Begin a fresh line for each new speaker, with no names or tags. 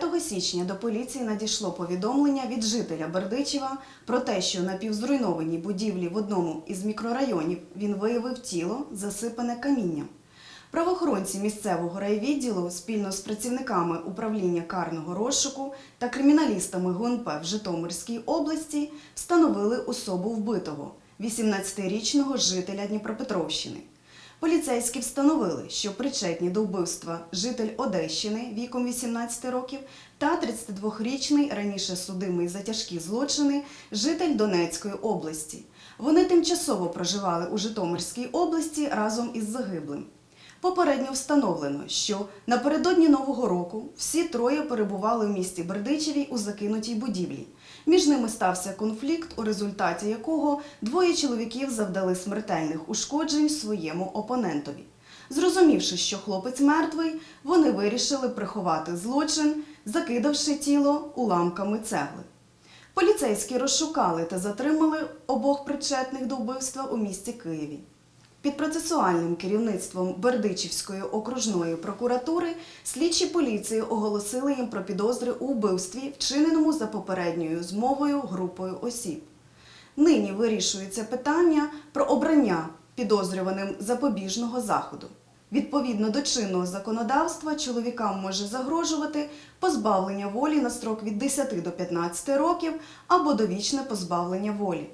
5 січня до поліції надійшло повідомлення від жителя Бердичева про те, що на півзруйнованій будівлі в одному із мікрорайонів він виявив тіло, засипане камінням. Правоохоронці місцевого райвідділу спільно з працівниками управління карного розшуку та криміналістами ГУНП в Житомирській області встановили особу вбитого 18-річного жителя Дніпропетровщини. Поліцейські встановили, що причетні до вбивства житель Одещини віком 18 років та 32-річний раніше судимий за тяжкі злочини житель Донецької області. Вони тимчасово проживали у Житомирській області разом із загиблим. Попередньо встановлено, що напередодні Нового року всі троє перебували в місті Бердичеві у закинутій будівлі. Між ними стався конфлікт, у результаті якого двоє чоловіків завдали смертельних ушкоджень своєму опонентові. Зрозумівши, що хлопець мертвий, вони вирішили приховати злочин, закидавши тіло уламками цегли. Поліцейські розшукали та затримали обох причетних до вбивства у місті Києві. Під процесуальним керівництвом Бердичівської окружної прокуратури слідчі поліції оголосили їм про підозри у вбивстві, вчиненому за попередньою змовою групою осіб. Нині вирішується питання про обрання підозрюваним запобіжного заходу. Відповідно до чинного законодавства, чоловікам може загрожувати позбавлення волі на строк від 10 до 15 років або довічне позбавлення волі.